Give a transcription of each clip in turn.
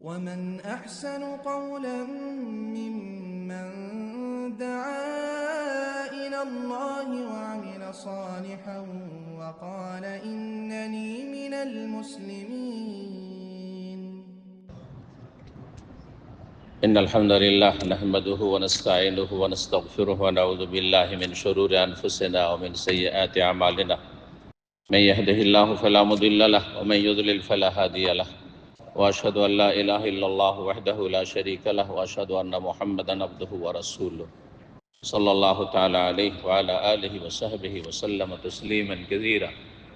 ومن أحسن قولا ممن دعا إلى الله وعمل صالحا وقال إنني من المسلمين. إن الحمد لله نحمده ونستعينه ونستغفره ونعوذ بالله من شرور أنفسنا ومن سيئات أعمالنا. من يهده الله فلا مضل له ومن يضلل فلا هادي له. وأشهد أن لا إله إلا الله وحده لا شريك له وأشهد أن محمدا عبده ورسوله. صلى الله تعالى عليه وعلى آله وصحبه وسلم تسليما كثيرا.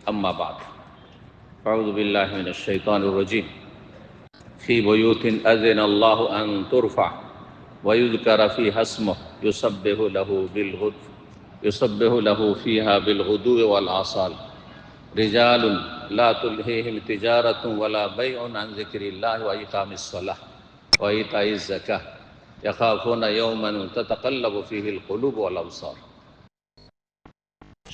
أما بعد. أعوذ بالله من الشيطان الرجيم. في بيوت أذن الله أن ترفع ويذكر فيها اسمه. يسبح له بالغد يسبح له فيها بالغدو রেজালুল লাতুলহিম তিজারাতুম ওয়ালা বাইউন আন যিকরিল্লাহ ওয়া ইকামিস সালাহ ওয়া ইতাইজ যাকাহ।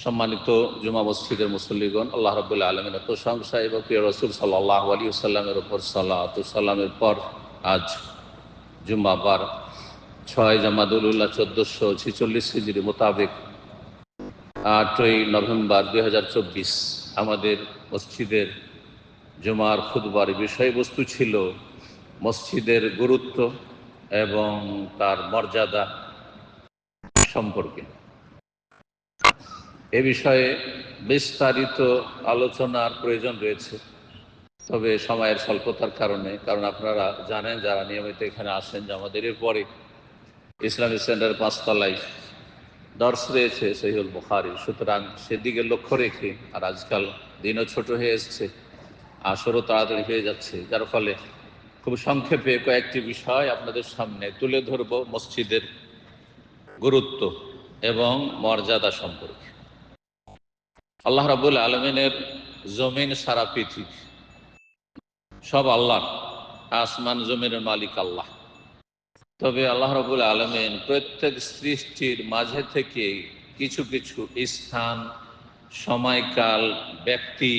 সম্মানিত জুমা মসজিদের মুসল্লিগণ, আল্লাহ রাবুল্লা আলমিন প্রশংসা এবং প্রিয় রসুল সাল্লাহ আলী সাল্লামের ওপর সাল্লাহ সাল্লামের পর আজ জুম্মাবার ছয় জামাদুল্লাহ চোদ্দশো ছিচল্লিশ সিজির মোতাবেক আটই নভেম্বর দুই হাজার চব্বিশ আমাদের মসজিদের জুমার খুদবার বিষয়বস্তু ছিল মসজিদের গুরুত্ব এবং তার মর্যাদা সম্পর্কে। এ বিষয়ে বিস্তারিত আলোচনার প্রয়োজন রয়েছে, তবে সময়ের স্বল্পতার কারণে, কারণ আপনারা জানেন যারা নিয়মিত এখানে আসেন যে আমাদের এরপরে ইসলামিক সেন্টার পাঁচতলায় দর্শ রয়েছে সহিউল বুখারি। সুতরাং সেদিকে লক্ষ্য রেখে, আর আজকাল দিনও ছোট হয়ে এসছে, আসরও তাড়াতাড়ি হয়ে যাচ্ছে, যার ফলে খুব সংক্ষেপে কয়েকটি বিষয় আপনাদের সামনে তুলে ধরব মসজিদের গুরুত্ব এবং মর্যাদা সম্পর্কে। আল্লাহ রাবুল আলমিনের জমিন সারা পৃথিবী সব আল্লাহ আসমান জমিনের মালিক আল্লাহ। তবে আল্লাহ রবুল আলমিন প্রত্যেক সৃষ্টির মাঝে থেকে কিছু কিছু স্থান, সময়কাল ব্যক্তি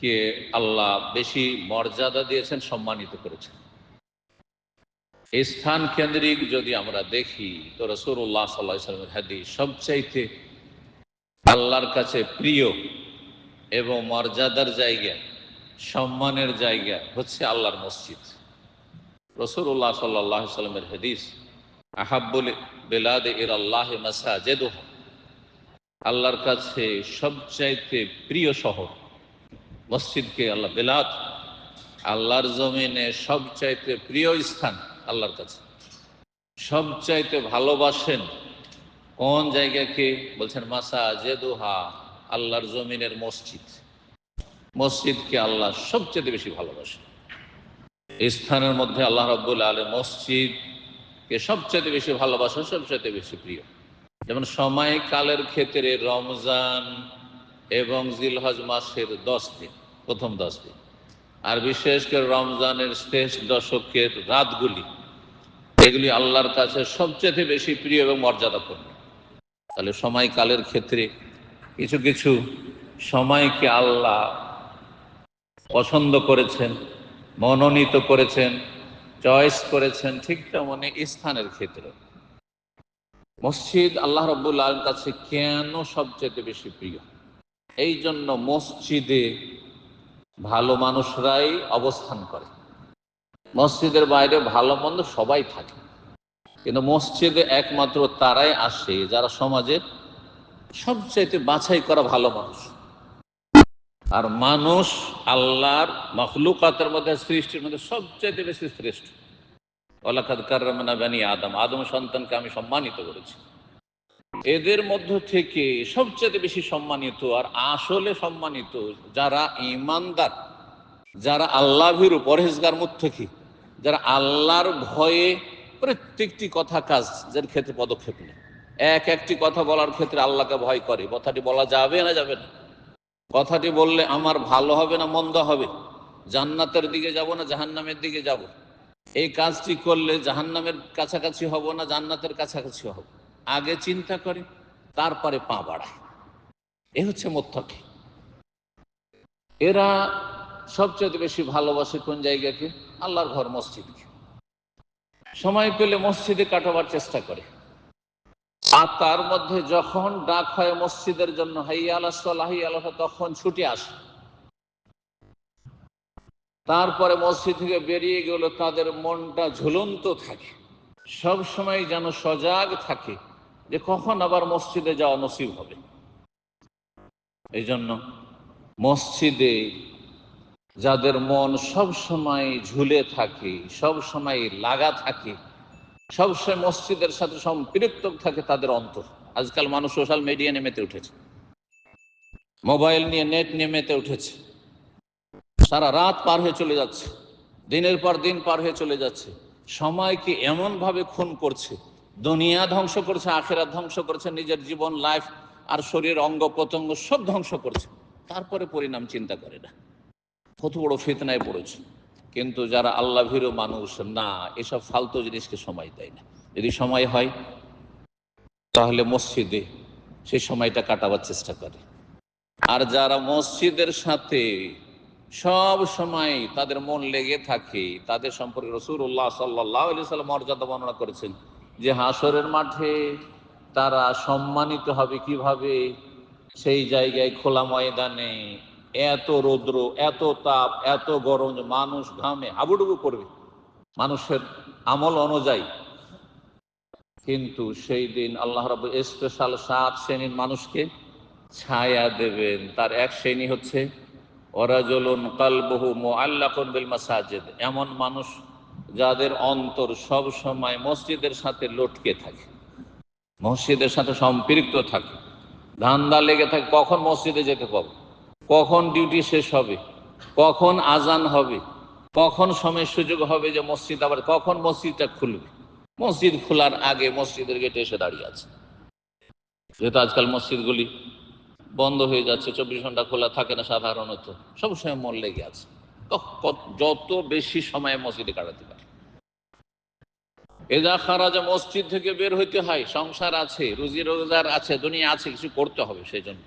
কে আল্লাহ বেশি মর্যাদা দিয়েছেন, সম্মানিত করেছেন। স্থান কেন্দ্রিক যদি আমরা দেখি, তো রসুল্লাহ সাল্লাহ সাল্লামের হাদিস সবচাইতে আল্লাহর কাছে প্রিয় এবং মর্যাদার জায়গা, সম্মানের জায়গা হচ্ছে আল্লাহর মসজিদ। রসুল্লাহ সাল্লাহ সাল্লামের হাদিস আহাবুল বেলাদ এর আল্লাহ মাসাজেদ আল্লাহর কাছে সবচাইতে প্রিয় শহর, মসজিদকে আল্লাহ বেলাদ। আল্লাহর জমিনে সবচাইতে প্রিয় স্থান আল্লাহর কাছে। সবচাইতে ভালোবাসেন কোন জায়গাকে? বলছেন মাসা জেদুহা আল্লাহর জমিনের মসজিদ। মসজিদকে আল্লাহ সবচেয়ে বেশি ভালোবাসেন। স্থানের মধ্যে আল্লাহ রব্বুল আলী মসজিদকে সবচেয়ে বেশি ভালোবাসেন সবচেয়ে বেশি প্রিয়। যেমন সময় কালের ক্ষেত্রে রমজান এবং জিলহজ মাসের দশ দিন, প্রথম দশ দিন। আর বিশেষ করে রমজানের শেষ দশকের রাতগুলি, এগুলি আল্লাহর কাছে সবচেয়ে বেশি প্রিয় এবং মর্যাদাপূর্ণ। তাহলে সময়কালের ক্ষেত্রে কিছু কিছু সময়কে আল্লাহ পছন্দ করেছেন। মনোনীত করেছেন, চয়েস করেছেন ঠিক তেমনি স্থানের ক্ষেত্রে। মসজিদ আল্লাহ রব্বুল আলম কাছে কেন সবচেয়ে বেশি প্রিয়? এই জন্য মসজিদে ভালো মানুষরাই অবস্থান করে। মসজিদের বাইরে ভালো মন্দ সবাই থাকে। কিন্তু মসজিদে একমাত্র তারাই আসে যারা সমাজের সবচাইতে বাছাই করা ভালো মানুষ। আর মানুষ আল্লাহর মখলুকাতের মধ্যে, সৃষ্টির মধ্যে সবচাইতে বেশি শ্রেষ্ঠ। অলাকাত কার্রামানা বানি আদম আদম সন্তানকে আমি সম্মানিত করেছি। এদের মধ্য থেকে সবচেয়ে বেশি সম্মানিত আর আসলে সম্মানিত যারা ইমানদার যারা আল্লাহ ভীরু পরহেজগার মুত্থকি যারা আল্লাহর ভয়ে প্রত্যেকটি কথা কাজ, যার ক্ষেত্রে পদক্ষেপ নেয়। এক একটি কথা বলার ক্ষেত্রে আল্লাহকে ভয় করে। কথাটি বলা যাবে না যাবে না। কথাটি বললে আমার ভালো হবে না মন্দ হবে? জান্নাতের দিকে যাব না জাহান্নামের দিকে যাব? এই কাজটি করলে জাহান্নামের কাছাকাছি হব না জান্নাতের কাছাকাছি হব? আগে চিন্তা করে, তারপরে পা বাড়ায় এ হচ্ছে মোত্তাকি। এরা সবচেয়ে বেশি ভালোবাসে কোন জায়গাকে? আল্লাহর ঘর মসজিদকে। সময় পেলে মসজিদে কাটাবার চেষ্টা করে। আর তার মধ্যে যখন ডাক হয় মসজিদের জন্য তখন ছুটে আসে। তারপরে মসজিদ থেকে বেরিয়ে গেল তাদের মনটা ঝুলন্ত থাকে। সব সময় যেন সজাগ থাকে যে কখন আবার মসজিদে যাওয়া নসিব হবে। এই জন্য মসজিদে যাদের মন সব সময় ঝুলে থাকে, সব সময় লাগা থাকে সবসময় মসজিদের সাথে সম্পৃক্ত থাকে তাদের অন্তর। আজকাল মানুষ সোশ্যাল মিডিয়া নেমেতে উঠেছে। মোবাইল নিয়ে, নেট নিয়ে মেতে উঠেছে। সারা রাত পার হয়ে চলে যাচ্ছে। দিনের পর দিন পার হয়ে চলে যাচ্ছে। সময়কে এমনভাবে খুন করছে? দুনিয়া ধ্বংস করছে আখেরা ধ্বংস করছে, নিজের জীবন লাইফ আর শরীর, অঙ্গ প্রত্যঙ্গ সব ধ্বংস করছে। তারপরে পরিণাম চিন্তা করে না। কত বড় ফিতনায় পড়েছে। কিন্তু যারা আল্লাহ ভীরু মানুষ, না, এসব ফালতু জিনিসকে সময় দেয় না। যদি সময় হয়, তাহলে মসজিদে সেই সময়টা কাটাবার চেষ্টা করে। আর যারা মসজিদের সাথে সব সময় তাদের মন লেগে থাকে, তাদের সম্পর্কে রসুল্লাহ সাল্লাহ মর্যাদা বর্ণনা করেছেন যে, হাসরের মাঠে তারা সম্মানিত হবে কীভাবে? সেই জায়গায় খোলা ময়দানে এত রৌদ্র, এত তাপ, এত গরম, মানুষ ঘামে, হাবুডুবু করবে। মানুষের আমল অনুযায়ী। কিন্তু সেই দিন আল্লাহ রব স্পেশাল সাত শ্রেণির মানুষকে ছায়া দেবেন। তার এক শ্রেণি হচ্ছে, ওরাজলুন কালবহু মোয়াল্লাকুন বিল মাসাজিদ। এমন মানুষ যাদের অন্তর সব সময় মসজিদের সাথে লটকে থাকে, মসজিদের সাথে সম্পৃক্ত থাকে। ধান্দা লেগে থাকে, কখন মসজিদে যেতে পাবো? কখন ডিউটি শেষ হবে? কখন আজান হবে? কখন সময় সুযোগ হবে যে মসজিদ আবার কখন মসজিদটা খুলবে? মসজিদ খোলার আগে মসজিদের গেটে এসে দাঁড়িয়ে আছে। যেহেতু আজকাল মসজিদগুলি বন্ধ হয়ে যাচ্ছে, চব্বিশ ঘণ্টা খোলা থাকে না সাধারণত সবসময় মন লেগে আছে। যত বেশি সময় মসজিদে কাটাতে পারে। এজা খারাজা মসজিদ থেকে বের হইতে হয়, সংসার আছে, রুজি রোজগার আছে, দুনিয়া আছে, কিছু করতে হবে সেই জন্য।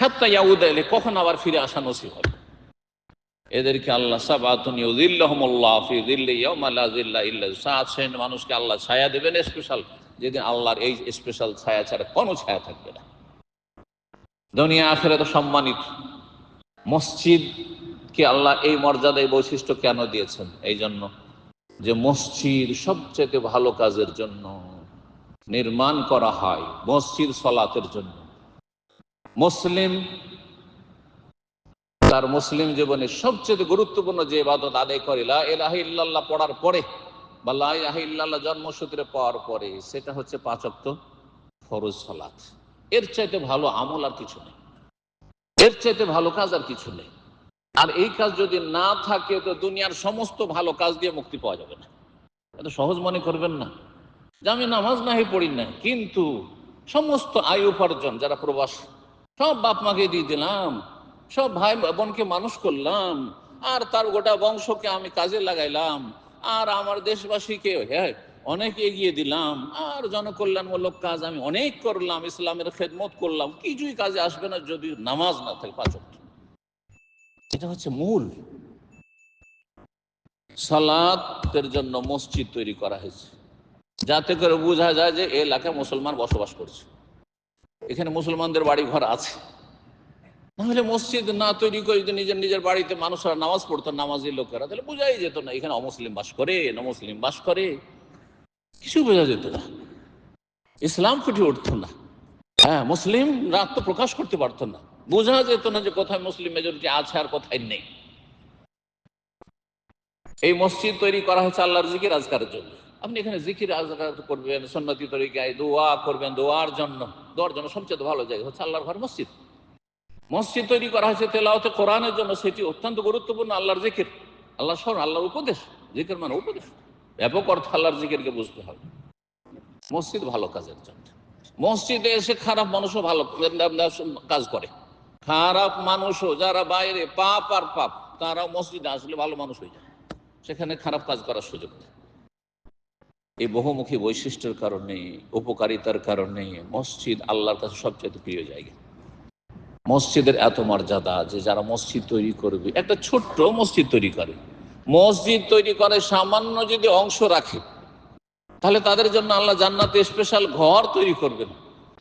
হাত্তা ইয়াউদ এলে কখন আবার ফিরে আসা নসিব হবে? এদেরকে আল্লাহ মানুষকে আল্লাহ ছায়া দেবেন স্পেশাল যেদিন আল্লাহর এই স্পেশাল ছায়া ছাড়া কোনো ছায়া থাকবে না। দুনিয়া আখেরে তো সম্মানিত। মসজিদকে আল্লাহ এই মর্যাদা এই বৈশিষ্ট্য কেন দিয়েছেন? এই জন্য যে মসজিদ সবচেয়ে ভালো কাজের জন্য নির্মাণ করা হয় মসজিদ সলাতের জন্য। মুসলিম, তার মুসলিম জীবনে সবচেয়ে গুরুত্বপূর্ণ যে ইবাদত আদায় করে, লা ইল্লাল্লাহ পড়ার পরে বা লা ইল্লাল্লাহ জন্মসূত্রে পাওয়ার পরে, সেটা হচ্ছে পাঁচক্ত ফরজ সলাত। এর চাইতে ভালো আমল আর কিছু নেই। এর চাইতে ভালো কাজ আর কিছু নেই। আর এই কাজ যদি না থাকে, তো দুনিয়ার সমস্ত ভালো কাজ দিয়ে মুক্তি পাওয়া যাবে না। এত সহজ মনে করবেন না। যে আমি নামাজ নাহি পড়ি না কিন্তু সমস্ত আয় উপার্জন, যারা প্রবাস সব বাপ মাকে দিয়ে দিলাম, সব ভাই বোনকে মানুষ করলাম, আর তার গোটা বংশকে আমি কাজে লাগাইলাম, আর আমার দেশবাসীকে হ্যাঁ অনেক এগিয়ে দিলাম, আর জনকল্যাণমূলক কাজ আমি অনেক করলাম, ইসলামের খেদমত করলাম, কিছুই কাজে আসবে না যদি নামাজ না থাকে পাচক এটা হচ্ছে মূল। সালাতের জন্য মসজিদ তৈরি করা হয়েছে। যাতে করে বোঝা যায় যে এলাকায় মুসলমান বসবাস করছে। এখানে মুসলমানদের বাড়ি ঘর আছে। নাহলে মসজিদ না তৈরি করে যদি নিজের নিজের বাড়িতে মানুষরা নামাজ পড়তো নামাজি লোকেরা, তাহলে বোঝাই যেত না, এখানে অমুসলিম বাস করে, না মুসলিম বাস করে। কিছু বোঝা যেত না। ইসলাম ফুটে উঠতো না। হ্যাঁ মুসলিম রাত তো প্রকাশ করতে পারতো না। বোঝা যেত না যে কোথায় মুসলিম মেজরিটি আছে আর কোথায় নেই। এই মসজিদ তৈরি করা হয়েছে আল্লাহর জিকির জন্য। আপনি এখানে জিকির আজকার করবেন সন্ন্যতি তরিকায় দোয়া করবেন, দোয়ার জন্য। দোয়ার জন্য সবচেয়ে ভালো জায়গা হচ্ছে আল্লাহর ঘর, মসজিদ। মসজিদ তৈরি করা হয়েছে তেলাওতে কোরআনের জন্য, সেটি অত্যন্ত গুরুত্বপূর্ণ আল্লাহর জিকির। আল্লাহ স্মরণ, আল্লাহর উপদেশ। জিকির মানে উপদেশ। ব্যাপক অর্থ আল্লাহর জিকিরকে বুঝতে হবে। মসজিদ ভালো কাজের জন্য। মসজিদে এসে খারাপ মানুষও ভালো কাজ করে। খারাপ মানুষও, যারা বাইরে, পাপ আর পাপ তারা মসজিদে আসলে ভালো মানুষ হয়ে যায়। সেখানে খারাপ কাজ করার সুযোগ নেই। এই বহুমুখী বৈশিষ্ট্যের কারণে, উপকারিতার কারণে মসজিদ আল্লাহর কাছে সবচেয়ে প্রিয় জায়গা। মসজিদের এত মর্যাদা যে যারা মসজিদ তৈরি করবে, একটা ছোট্ট মসজিদ তৈরি করে। মসজিদ তৈরি করে সামান্য যদি অংশ রাখে, তাহলে তাদের জন্য আল্লাহ জান্নাতে স্পেশাল ঘর তৈরি করবেন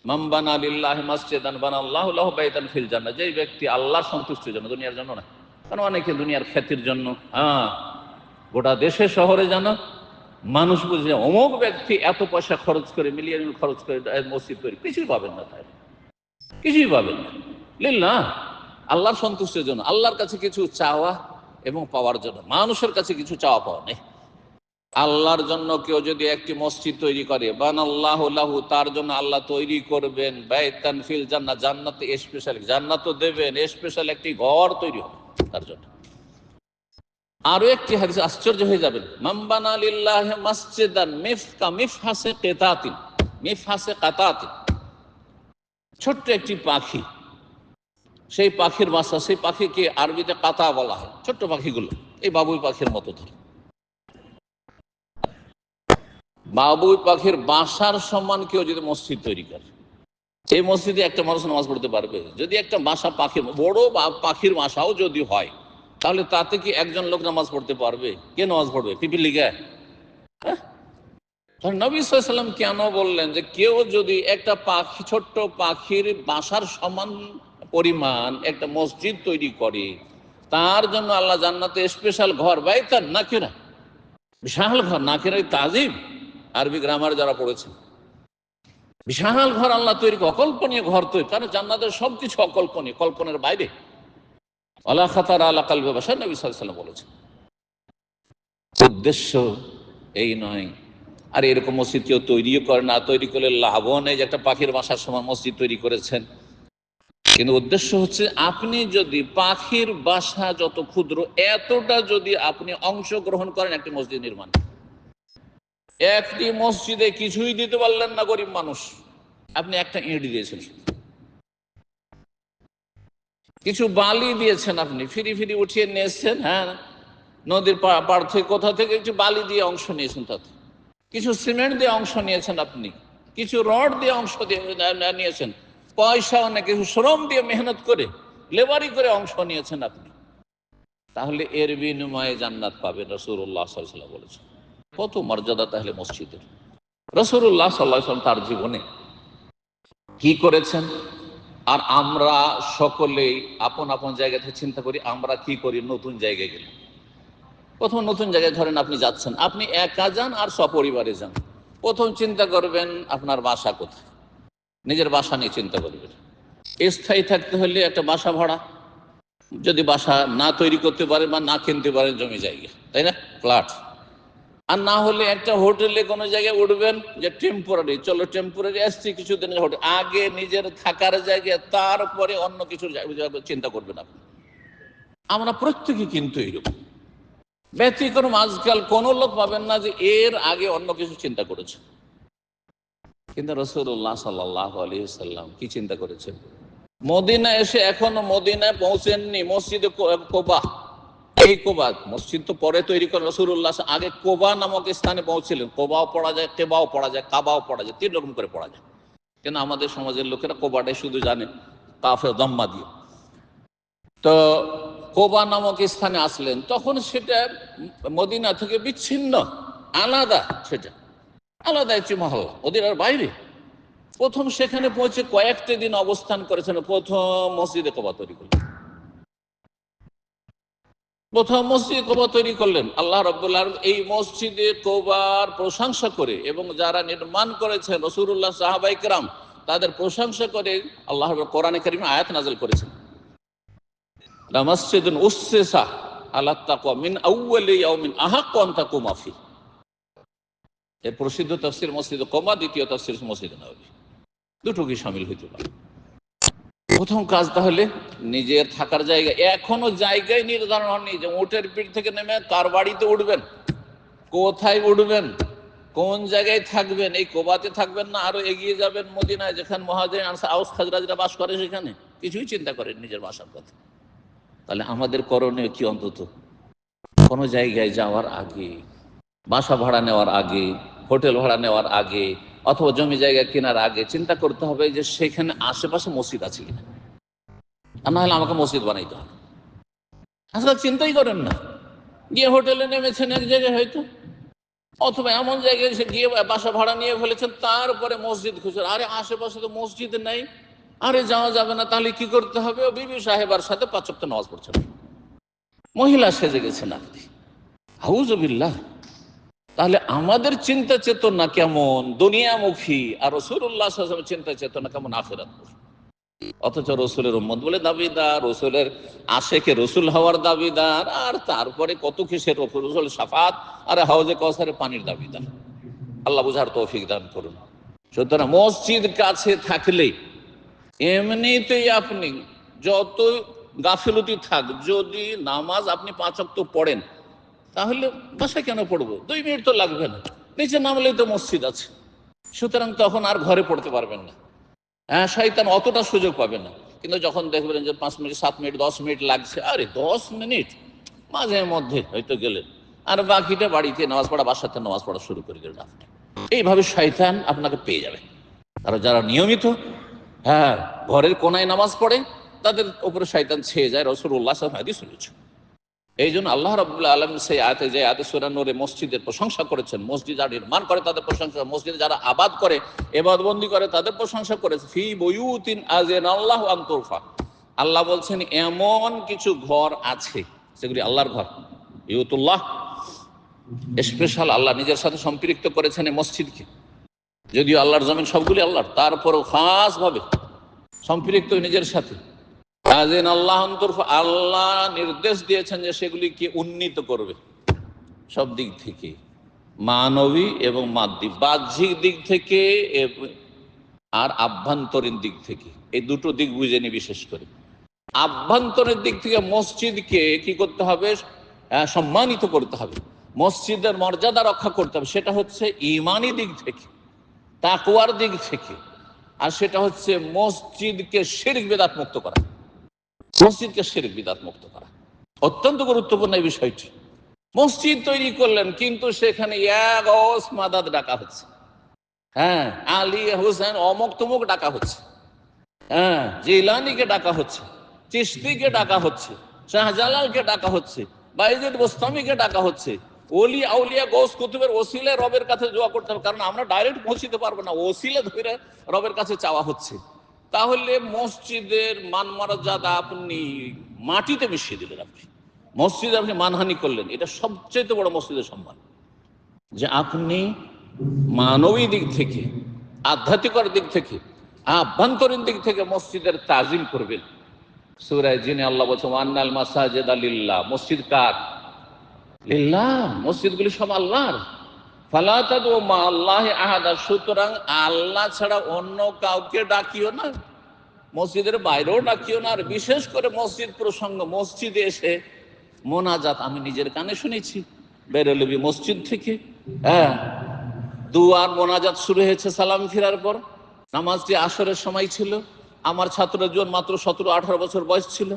মাম্বান আলিল্লাহ মাসজিদান বান আল্লাহ বাইতান ফিল জান্নাত যেই ব্যক্তি আল্লাহ সন্তুষ্টির জন্য, দুনিয়ার জন্য না, কারণ অনেকে দুনিয়ার খ্যাতির জন্য হ্যাঁ গোটা দেশে শহরে জানো মানুষ বুঝে, অমুক ব্যক্তি এত পয়সা খরচ করে মিলিয়ন খরচ করে মসজিদ তৈরি। কিছুই পাবেন না তাই। কিছুই পাবেন না। লিল্লা আল্লাহর সন্তুষ্টির জন্য, আল্লাহর কাছে কিছু চাওয়া এবং পাওয়ার জন্য। মানুষের কাছে কিছু চাওয়া পাওয়া নেই। আল্লাহর জন্য কেউ যদি একটি মসজিদ তৈরি করে বান আল্লাহ তার জন্য আল্লাহ তৈরি করবেন। বাইতান ফিল জান্নাত, জান্নাতে স্পেশাল জান্নাত দেবেন স্পেশাল একটি ঘর তৈরি হবে তার জন্য। আরও একটি হাদিস আশ্চর্য হয়ে যাবেন। মাম্বানা মাসজিদান মিফকা মিফহাসে কেতাতিন, মিফহাসে কাতাতিন। ছোট্ট একটি পাখি, সেই পাখির বাসা, সেই পাখিকে আরবিতে কাতা বলা হয়, ছোট্ট পাখিগুলো, এই বাবুই পাখির মতো ধরে। বাবুই পাখির বাসার সম্মান কেউ যদি মসজিদ তৈরি করে এই মসজিদে একটা মানুষ নামাজ পড়তে পারবে। যদি একটা বাসা পাখির বড় পাখির বাসাও যদি হয় তাহলে তাতে কি একজন লোক নামাজ পড়তে পারবে? কে নামাজ পড়বে? পিপি লিগে? নবী সাল্লাম কেন বললেন যে কেউ যদি একটা পাখি, ছোট্ট পাখির বাসার সমান পরিমাণ একটা মসজিদ তৈরি করে, তার জন্য আল্লাহ জান্নাতে স্পেশাল ঘর বাই তার না কেনা বিশাল ঘর না কেনা তাজিম। আরবি গ্রামার যারা পড়েছে। বিশাল ঘর আল্লাহ তৈরি, অকল্পনীয় ঘর তৈরি। কারণ জান্নাতের সবকিছু অকল্পনীয়, কল্পনার বাইরে। আল্লাহ খাতার আল্লাহ কালবে বাসা নবী সাল্লাম বলেছেন। উদ্দেশ্য এই নয়। আর এরকম মসজিদ কেউ তৈরিও করে না, তৈরি করলে লাভও যে একটা পাখির বাসার সময় মসজিদ তৈরি করেছেন। কিন্তু উদ্দেশ্য হচ্ছে আপনি যদি পাখির বাসা যত ক্ষুদ্র, এতটা যদি আপনি অংশগ্রহণ করেন একটি মসজিদ নির্মাণ। একটি মসজিদে কিছুই দিতে পারলেন না গরিব মানুষ। আপনি একটা ইঁট দিয়েছেন কিছু বালি দিয়েছেন আপনি, ফিরি ফিরি উঠিয়ে নিয়েছেন হ্যাঁ? নদীর পাড় থেকে, কোথা থেকে একটু বালি দিয়ে অংশ নিয়েছেন তাতে? কিছু সিমেন্ট দিয়ে অংশ নিয়েছেন আপনি, কিছু রড দিয়ে অংশ দিয়ে নিয়েছেন, পয়সা অনেক কিছু শ্রম দিয়ে মেহনত করে, লেবারি করে অংশ নিয়েছেন আপনি। তাহলে এর বিনিময়ে জান্নাত পাবে রসুল্লাহ সাল্লাহ বলেছেন। কত মর্যাদা তাহলে মসজিদের। রসুল্লাহ সাল্লাহ তার জীবনে কি করেছেন? আর আমরা সকলেই আপন আপন জায়গা থেকে চিন্তা করি, আমরা কি করি, নতুন জায়গায় গেলে। প্রথম নতুন জায়গায় ধরেন আপনি যাচ্ছেন, আপনি একা যান আর সপরিবারে যান। প্রথম চিন্তা করবেন আপনার বাসা কোথায়? নিজের বাসা নিয়ে চিন্তা করবেন। স্থায়ী থাকতে হলে একটা বাসা ভাড়া। যদি বাসা না তৈরি করতে পারেন বা না কিনতে পারেন জমি জায়গা, তাই না? ফ্ল্যাট। আর না হলে একটা হোটেলে কোনো জায়গায় উঠবেন যে টেম্পোরারি চলো টেম্পোরারি আসছি কিছুদিনের হোটেল। আগে নিজের থাকার জায়গায়, তারপরে অন্য কিছু চিন্তা করবেন আপনি। আমরা প্রত্যেকে কিন্তু এইরকম। ব্যতিক্রম আজকাল কোন লোক পাবেন না যে এর আগে অন্য কিছু চিন্তা করেছে। কিন্তু রসুল্লাহ সাল্লাহ আলী সাল্লাম কি চিন্তা করেছেন? মদিনা এসে এখনও মদিনায় পৌঁছেননি, মসজিদে কোবা। এই কোবা, মসজিদ তো পরে তৈরি করে রসুল্লাহ আগে কোবা নামক স্থানে পৌঁছিলেন। কোবাও পড়া যায় কেবাও পড়া যায়, কাবাও পড়া যায়, তিন রকম করে পড়া যায়। কেন আমাদের সমাজের লোকেরা কোবাটাই শুধু জানে কাফে দম্মা দিয়ে। তো কোবা নামক স্থানে আসলেন, তখন সেটা মদিনা থেকে বিচ্ছিন্ন, আলাদা সেটা। আলাদা একটি মহল্লা মদিনার বাইরে। প্রথম সেখানে পৌঁছে কয়েকটি দিন অবস্থান করেছেন, প্রথম মসজিদে কোবা তৈরি করলেন। প্রথম মসজিদে কোবা তৈরি করলেন। আল্লাহ রব্বুল্লাহ এই মসজিদে কোবার প্রশংসা করে এবং যারা নির্মাণ করেছেন রসুল্লাহ সাহাবাইকরাম তাদের প্রশংসা করে আল্লাহ কোরআনে করিম আয়াত নাজল করেছেন। মসজিদ উসেসা আল্লাহ তাকুয়া মিন আউ্বালি মিন আহাক্ক তাকু মাফি এর প্রসিদ্ধ তফসির মসজিদ কমা, দ্বিতীয় তফসির মসজিদ নবী দুটো কি সামিল হইতে পারে? প্রথম কাজ তাহলে নিজের থাকার জায়গা। এখনও জায়গায় নির্ধারণ হয়নি যে উটের পিঠ থেকে নেমে কার বাড়িতে উঠবেন, কোথায় উঠবেন, কোন জায়গায় থাকবেন, এই কোবাতে থাকবেন না, আরও এগিয়ে যাবেন মদিনায়, যেখানে মহাজেন আউস খাজরাজরা বাস করে সেখানে। কিছুই চিন্তা করেন নিজের বাসার কথা তাহলে আমাদের করণীয় কি অন্তত? কোনো জায়গায় যাওয়ার আগে, বাসা ভাড়া নেওয়ার আগে, হোটেল ভাড়া নেওয়ার আগে, অথবা জমি জায়গা কেনার আগে চিন্তা করতে হবে যে সেখানে আশেপাশে মসজিদ আছে কিনা। আর না হলে আমাকে মসজিদ বানাইতে হবে। আসলে চিন্তাই করেন না। গিয়ে হোটেলে নেমেছেন এক জায়গায় হয়তো। অথবা এমন জায়গায় এসে গিয়ে বাসা ভাড়া নিয়ে ফেলেছেন, তারপরে মসজিদ খুঁজছেন। আরে আশেপাশে তো মসজিদ নেই। আরে যাওয়া যাবে না, তাহলে কি করতে হবে? ও বিবি সাহেবার সাথে পাঁচ সপ্তাহ নামাজ পড়ছেন। মহিলা সেজে গেছেন আপনি। হাউজবিল্লাহ তাহলে আমাদের চিন্তা চেতনা কেমন? দুনিয়ামুখী। আর রসুল্লাহ চিন্তা চেতনা কেমন? আখেরাত অথচ রসুলের উম্মত বলে দাবিদার, রসুলের আশেকে রসুল হওয়ার দাবিদার, আর তারপরে কত কিসের রসুল? সাফাত, আর হাউজে কসারে পানির দাবিদার। আল্লাহ বুঝার তৌফিক দান করুন। সুতরাং মসজিদ কাছে থাকলে এমনিতেই আপনি যত গাফিলতি থাক, যদি নামাজ আপনি পাঁচক্ত পড়েন, তাহলে বাসায় কেন পড়ব? দুই মিনিট তো লাগবে না। নিচে নামলেই তো মসজিদ আছে। সুতরাং তখন আর ঘরে পড়তে পারবেন না। হ্যাঁ শয়তান অতটা সুযোগ পাবে না। কিন্তু যখন দেখবেন যে পাঁচ মিনিট, সাত মিনিট, দশ মিনিট লাগছে, আরে দশ মিনিট? মাঝে মধ্যে হয়তো গেলেন। আর বাকিটা বাড়িতে নামাজ পড়া বাসাতে নামাজ পড়া শুরু করে দিলেন আপনি। এইভাবে শয়তান আপনাকে পেয়ে যাবে। আর যারা নিয়মিত হ্যাঁ ঘরের কোনায় নামাজ পড়ে, তাদের উপরে শয়তান ছেয়ে যায়। রসুল্লাহ হাদি শুনেছে এই জন্য আল্লাহ রবুল্লা আলম সেই আয়তে যে আয়তে সুরানোরে মসজিদের প্রশংসা করেছেন, মসজিদ যারা নির্মাণ করে তাদের প্রশংসা, মসজিদে যারা আবাদ করে এবাদবন্দি করে তাদের প্রশংসা করেছে। ফি বইউতিন আজেন আল্লাহ আন্তরফা আল্লাহ বলছেন, এমন কিছু ঘর আছে সেগুলি আল্লাহর ঘর। ইউতুল্লাহ স্পেশাল আল্লাহ নিজের সাথে সম্পৃক্ত করেছেন এই মসজিদকে। যদিও আল্লাহর জমিন সবগুলি আল্লাহর, তারপরও খাস ভাবে সম্পৃক্ত নিজের সাথে। আল্লাহ আল্লাহ নির্দেশ দিয়েছেন যে সেগুলিকে উন্নীত করবে। সব দিক থেকে। মানবী এবং মাদ্দিক বাহ্যিক দিক থেকে আর আভ্যন্তরীণ দিক থেকে। এই দুটো দিক বুঝে নি বিশেষ করে। আভ্যন্তরের দিক থেকে মসজিদকে কি করতে হবে? সম্মানিত করতে হবে। মসজিদের মর্যাদা রক্ষা করতে হবে। সেটা হচ্ছে ইমানি দিক থেকে তাকুয়ার দিক থেকে। আর সেটা হচ্ছে মসজিদকে শিরিক বেদাত মুক্ত করা। মসজিদকে শিরিক, বিদাত মুক্ত করা। অত্যন্ত গুরুত্বপূর্ণ এই বিষয়টি। মসজিদ তৈরি করলেন, কিন্তু সেখানে এক অস মাদাদ ডাকা হচ্ছে। হ্যাঁ আলী হোসেন অমক তমুক ডাকা হচ্ছে। হ্যাঁ জিলানিকে ডাকা হচ্ছে চিস্তিকে ডাকা হচ্ছে, শাহজালালকে ডাকা হচ্ছে, বাইজেদ গোস্তামিকে ডাকা হচ্ছে। ওলি, আউলিয়া, গোস কুতুবের ওসিলে রবের কাছে জোয়া করতে হবে, কারণ আমরা ডাইরেক্ট পৌঁছিতে পারব না, ওসিলে ধরে রবের কাছে চাওয়া হচ্ছে। তাহলে মসজিদের মান মর্যাদা আপনি মাটিতে মিশিয়ে দিলেন আপনি। মসজিদে আপনি মানহানি করলেন, এটা সবচেয়ে বড় মসজিদের সম্মান। যে আপনি মানবী দিক থেকে, আধ্যাত্মিকর দিক থেকে, আভ্যন্তরীণ দিক থেকে মসজিদের তাজিম করবেন। সুরায় জিনে, আল্লাহ বলছে, ওয়ান্নাল মাসাজেদ আলিল্লাহ মসজিদ কার? লিল্লাহ। মসজিদগুলি সব আল্লাহর। ফালাতাদু মা আল্লাহ আহাদা, সুতরাং আল্লাহ ছাড়া অন্য কাউকে ডাকিও না, মসজিদের বাইরেও ডাকিও না, আর বিশেষ করে মসজিদ প্রসঙ্গ, মসজিদে এসে মোনাজাত, আমি নিজের কানে শুনেছি বেরোলবি মসজিদ থেকে হ্যাঁ দুয়ার মোনাজাত শুরু হয়েছে সালাম ফিরার পর, নামাজটি আসরের সময় ছিল, আমার ছাত্রের জন মাত্র সতেরো আঠারো বছর বয়স ছিল,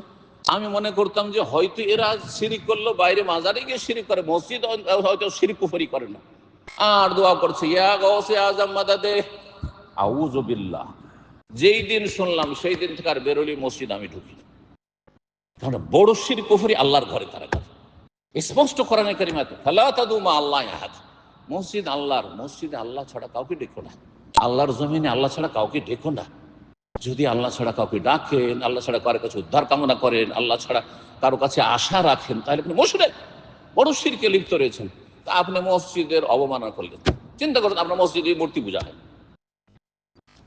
আমি মনে করতাম যে হয়তো এরা সিরিক করল, বাইরে মাজারে গিয়ে সিরিক করে, মসজিদ হয়তো সিরিক কুফরি করে না। আর দোয়া করছে, ইয়া গৌসে আজম মাদাদে যেই দিন শুনলাম, সেই দিন থেকে আর বেরোলি মসজিদ আমি ঢুকি। কারণ বড় শির কুফরি আল্লাহর ঘরে তারা স্পষ্ট করানো ফালা আল্লাহ মসজিদ আল্লাহর, মসজিদে আল্লাহ ছাড়া কাউকে ডেকো না। আল্লাহর জমিনে আল্লাহ ছাড়া কাউকে ডেকো না। যদি আল্লাহ ছাড়া কাউকে ডাকেন, আল্লাহ ছাড়া কারও কাছে উদ্ধার কামনা করেন, আল্লাহ ছাড়া কারও কাছে আশা রাখেন, তাহলে আপনি মসজিদে বড় শিরকে লিপ্ত রয়েছেন। তা আপনি মসজিদের অবমাননা করলেন। চিন্তা করেন, আপনার মসজিদে মূর্তি পূজা হয়।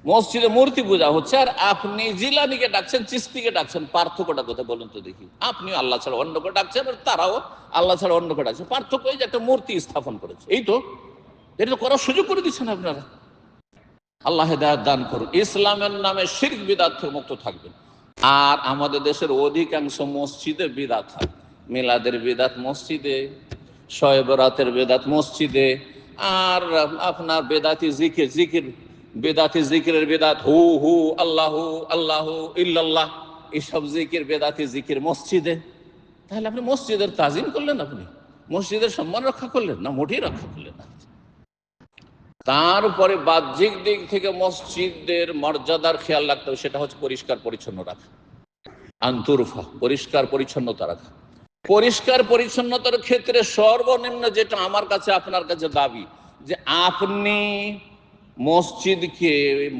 মসজিদে মূর্তি পূজা হচ্ছে, আর আপনি জিলানিকে ডাকছেন চিস্তিকে ডাকছেন পার্থক্যটা কোথায় বলুন তো দেখি। আপনি আল্লাহ ছাড়া অন্যকে ডাকছেন, আর তারাও আল্লাহ ছাড়া অন্যকে ডাকছেন। পার্থক্য যে একটা মূর্তি স্থাপন করেছে। এই তো, এটা তো করার সুযোগ করে দিচ্ছেন আপনারা। আল্লাহ হেদায়ত দান করুন। ইসলামের নামে শির্ক বিদাত থেকে মুক্ত থাকবেন। আর আমাদের দেশের অধিকাংশ মসজিদে বিদাত হয়। মিলাদের বিদাত মসজিদে। শয়েবরাতের বেদাত মসজিদে। আর আপনার বেদাতি জিকির জিকির, বেদাতি জিকিরের বেদাত, হু হু, আল্লাহ আল্লাহ, ইল্লাল্লাহ এইসব জিকির, বেদাতি জিকির মসজিদে। তাহলে আপনি মসজিদের তাজিম করলেন আপনি? মসজিদের সম্মান রক্ষা করলেন না মোটেই রক্ষা করলেন না? তারপরে বাহ্যিক দিক থেকে মসজিদের মর্যাদার খেয়াল রাখতে হবে, সেটা হচ্ছে পরিষ্কার পরিচ্ছন্ন রাখা। আন্তরফা, পরিষ্কার পরিচ্ছন্নতা রাখা। পরিষ্কার পরিচ্ছন্নতার ক্ষেত্রে সর্বনিম্ন যেটা আমার কাছে, আপনার কাছে দাবি, যে আপনি মসজিদকে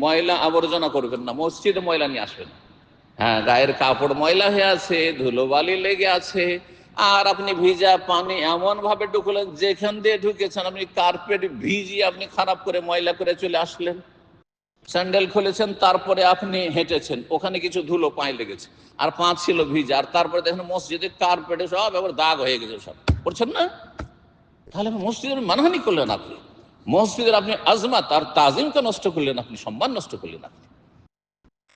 ময়লা আবর্জনা করবেন না, মসজিদে ময়লা নিয়ে আসবেন। হ্যাঁ গায়ের কাপড় ময়লা হয়ে আছে, ধুলোবালি লেগে আছে, আর আপনি ভিজা পানি এমন ভাবে ঢুকলেন, যেখান দিয়ে ঢুকেছেন, আপনি কার্পেট ভিজিয়ে আপনি খারাপ করে ময়লা করে চলে আসলেন। স্যান্ডেল খুলেছেন, তারপরে আপনি হেঁটেছেন। ওখানে কিছু ধুলো, পায়ে লেগেছে। আর পাঁচ ছিল ভিজা। আর তারপরে দেখেন মসজিদে কার্পেটে সব, এবার দাগ হয়ে গেছে সব। করছেন না? তাহলে মসজিদের মানহানি করলেন আপনি। মসজিদের আপনি আজমাত আর তাজিমকে নষ্ট করলেন আপনি, সম্মান নষ্ট করলেন আপনি।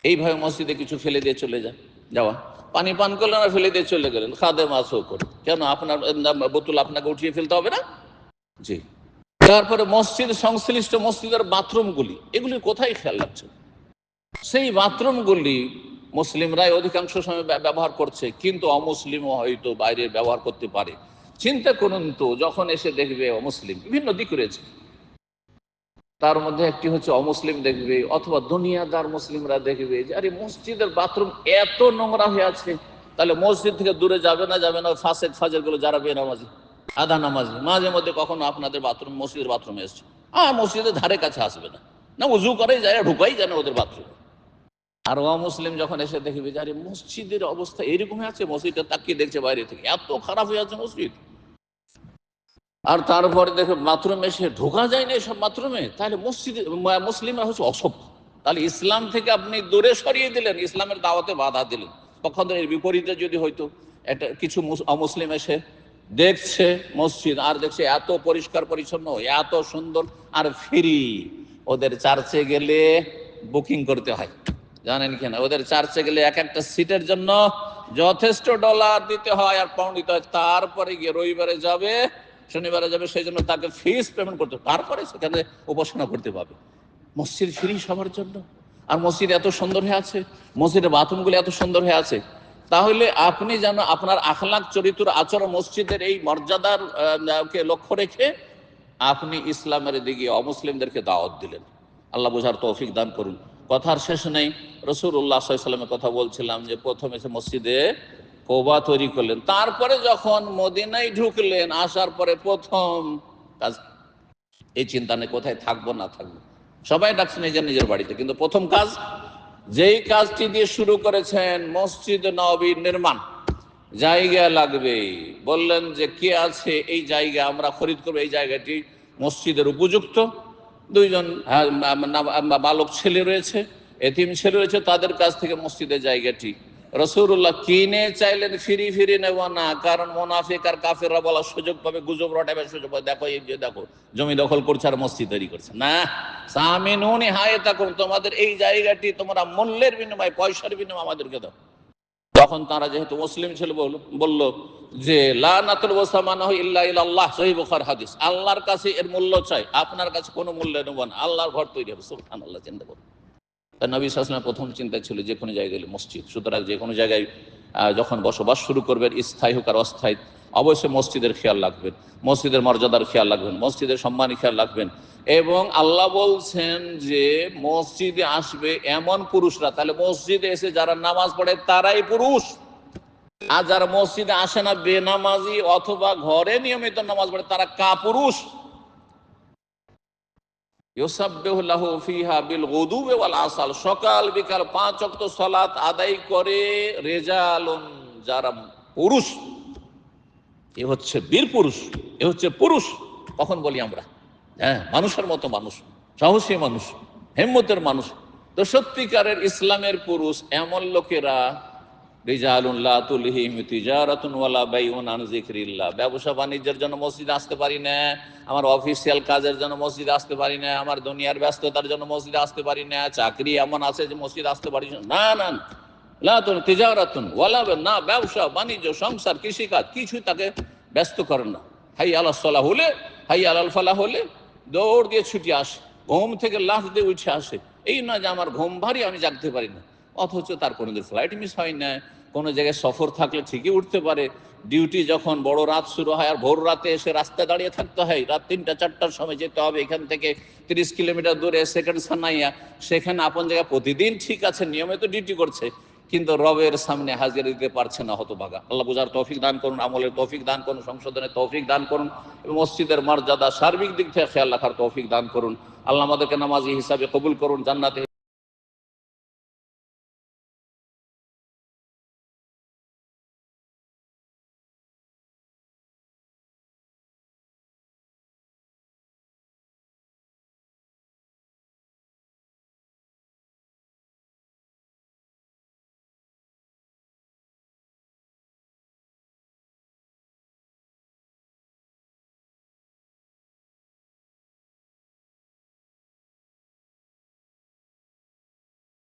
এইভাবে মসজিদে কিছু ফেলে দিয়ে চলে যান। যাওয়া। পানি পান করলেন আর ফেলে দিয়ে চলে গেলেন। খাদে মাছও করে। কেন আপনার বোতল আপনাকে উঠিয়ে ফেলতে হবে না? জি। তারপরে মসজিদ, সংশ্লিষ্ট মসজিদের বাথরুমগুলি, এগুলি কোথায় খেয়াল রাখছে? সেই বাথরুমগুলি মুসলিমরাই অধিকাংশ সময় ব্য- ব্যবহার করছে, কিন্তু অমুসলিমও হয়তো বাইরে ব্যবহার করতে পারে। চিন্তা করুন তো, যখন এসে দেখবে অমুসলিম, বিভিন্ন দিক রয়েছে। তার মধ্যে একটি হচ্ছে অমুসলিম দেখবে, অথবা দুনিয়াদার মুসলিমরা দেখবে যে, আরে মসজিদের বাথরুম এত নোংরা হয়ে আছে, তাহলে মসজিদ থেকে দূরে যাবে না যাবে না ফাঁসেক ফাজেরগুলো যারা বেনামাজি আধা নামাজি, মাঝে মধ্যে কখনো আপনাদের বাথরুম মসজিদের বাথরুমে এসছে। আর মসজিদের ধারে কাছে আসবে না। না উজু করেই যায় ঢুকাই যায় না ওদের বাথরুমে আর অমুসলিম যখন এসে দেখবে যে, আরে মসজিদের অবস্থা এরকম আছে, মসজিদটা তাকিয়ে দেখছে বাইরে থেকে, এত খারাপ হয়ে আছে মসজিদ। আর তারপরে দেখে বাথরুমে এসে ঢোকা যায় না এসব বাথরুমে তাহলে মসজিদে মুসলিমরা হচ্ছে অসভ্য তাহলে ইসলাম থেকে আপনি দূরে সরিয়ে দিলেন, ইসলামের দাওয়াতে বাধা দিলেন। পক্ষান্তর এর বিপরীতে যদি হয়তো একটা কিছু অমুসলিম এসে দেখছে মসজিদ, আর দেখছে এত পরিষ্কার পরিচ্ছন্ন, এত সুন্দর, আর ফ্রি ওদের চার্চে গেলে বুকিং করতে হয়। জানেন কেন ওদের চার্চে গেলে এক একটা সিটের জন্য যথেষ্ট ডলার দিতে হয় আর পাউন্ড দিতে হয়। তারপরে গিয়ে রবিবারে যাবে, শনিবারে যাবে, সেই জন্য তাকে ফিস পেমেন্ট করতে। তারপরে সেখানে উপাসনা করতে পারবে মসজিদ ফ্রি সবার জন্য। আর মসজিদ এত সুন্দর হয়ে আছে, মসজিদের বাথরুমগুলো এত সুন্দর হয়ে আছে। তাহলে আপনি যেন আপনার আখলাক চরিত্র আচরণ মসজিদের এই মর্যাদার লক্ষ্য রেখে আপনি ইসলামের দিকে অমুসলিমদেরকে দাওয়াত দিলেন। আল্লাহ বোঝার তৌফিক দান করুন। কথার শেষ নেই। রসুল উল্লাহ সাল্লামের কথা বলছিলাম যে প্রথমে সে মসজিদে কোবা তৈরি করলেন, তারপরে যখন মদিনায় ঢুকলেন, আসার পরে প্রথম কাজ, এই চিন্তা নেই কোথায় থাকব না থাকব। সবাই ডাকছে নিজের নিজের বাড়িতে, কিন্তু প্রথম কাজ যেই কাজটি দিয়ে শুরু করেছেন মসজিদ নবীর নির্মাণ জায়গা লাগবে বললেন যে কে আছে এই জায়গা আমরা খরিদ করব এই জায়গাটি মসজিদের উপযুক্ত দুইজন হ্যাঁ, বালক ছেলে রয়েছে এতিম ছেলে রয়েছে তাদের কাছ থেকে মসজিদের জায়গাটি রসুল্লাহ কিনে চাইলেন ফিরি ফিরি নেব না, কারণ মোনাফিক আর কাফেররা বলার সুযোগ পাবে, গুজব রটাবে সুযোগ পাবে। দেখো, এই দেখো, জমি দখল করছে আর মসজিদ তৈরি করছে। না, সামিনুনি হায় থাকুন তোমাদের এই জায়গাটি তোমরা মূল্যের বিনিময়, পয়সার বিনিময় আমাদেরকে দাও। তখন তারা যেহেতু মুসলিম ছিল, বল- বলল যে, লা নাতুল ওসামানা ইল্লা ইল্লাল্লাহ সহিহ বুখার হাদিস। আল্লাহর কাছে এর মূল্য চাই, আপনার কাছে কোনো মূল্য নেব না, আল্লাহর ঘর তৈরি হবে, সুবহানাল্লাহ চিন্তা করুন তাই নবী সাল্লামের প্রথম চিন্তা ছিল যে কোনো জায়গায় মসজিদ। সুতরাং যে কোনো জায়গায় যখন বসবাস শুরু করবেন, স্থায়ী হোক আর অস্থায়ী, অবশ্যই মসজিদের খেয়াল রাখবেন। মসজিদের মর্যাদার খেয়াল রাখবেন, মসজিদের সম্মানী খেয়াল রাখবেন। এবং আল্লাহ বলছেন যে, মসজিদে আসবে এমন পুরুষরা, তাহলে মসজিদে এসে যারা নামাজ পড়ে তারাই পুরুষ। আর যারা মসজিদে আসে না, বেনামাজি অথবা ঘরে নিয়মিত নামাজ পড়ে তারা কাপুরুষ। সকাল, বিকাল পাঁচ ওয়াক্ত সালাত আদায় করে রেজালুন, যারা পুরুষ, এ হচ্ছে বীর পুরুষ, এ হচ্ছে পুরুষ কখন বলি আমরা। হ্যাঁ মানুষের মতো মানুষ, সাহসী মানুষ, হেম্মতের মানুষ। তো সত্যিকারের ইসলামের পুরুষ এমন লোকেরা ব্যবসা বাণিজ্যের জন্য মসজিদে আসতে পারি না, আমার অফিসিয়াল কাজের জন্য মসজিদে আসতে পারি না, আমার দুনিয়ার ব্যস্ততার জন্য আসতে পারি না, চাকরি এমন আছে যে মসজিদে আসতে পারি না। না ওয়ালা না, ব্যবসা, বাণিজ্য, সংসার, কৃষিকাজ কিছুই তাকে ব্যস্ত করে না। হাই আল্লাহ হলে, হাই ফালাহ হলে দৌড় দিয়ে ছুটি আসে, ঘুম থেকে লাফ দিয়ে উঠে আসে। এই না যে আমার ঘুম ভারী, আমি জাগতে পারি না। অথচ তার কোনোদিন ফ্লাইট মিস হয় না কোনো জায়গায় সফর থাকলে ঠিকই উঠতে পারে। ডিউটি যখন বড় রাত শুরু হয় আর ভোর রাতে এসে রাস্তায় দাঁড়িয়ে থাকতে হয়, রাত তিনটা, চারটার সময় যেতে হবে, এখান থেকে তিরিশ কিলোমিটার দূরে সেকেন্ড সানাইয়া, সেখানে আপন জায়গায় প্রতিদিন ঠিক আছে নিয়মিত ডিউটি করছে, কিন্তু রবের সামনে হাজির দিতে পারছে না হতভাগা। আল্লাহ বুঝার তৌফিক দান করুন, আমলের তৌফিক দান করুন, সংশোধনের তৌফিক দান করুন এবং মসজিদের মর্যাদা সার্বিক দিক থেকে খেয়াল রাখার তৌফিক দান করুন। আল্লাহ আমাদেরকে নামাজি হিসাবে কবুল করুন, জান্নাতে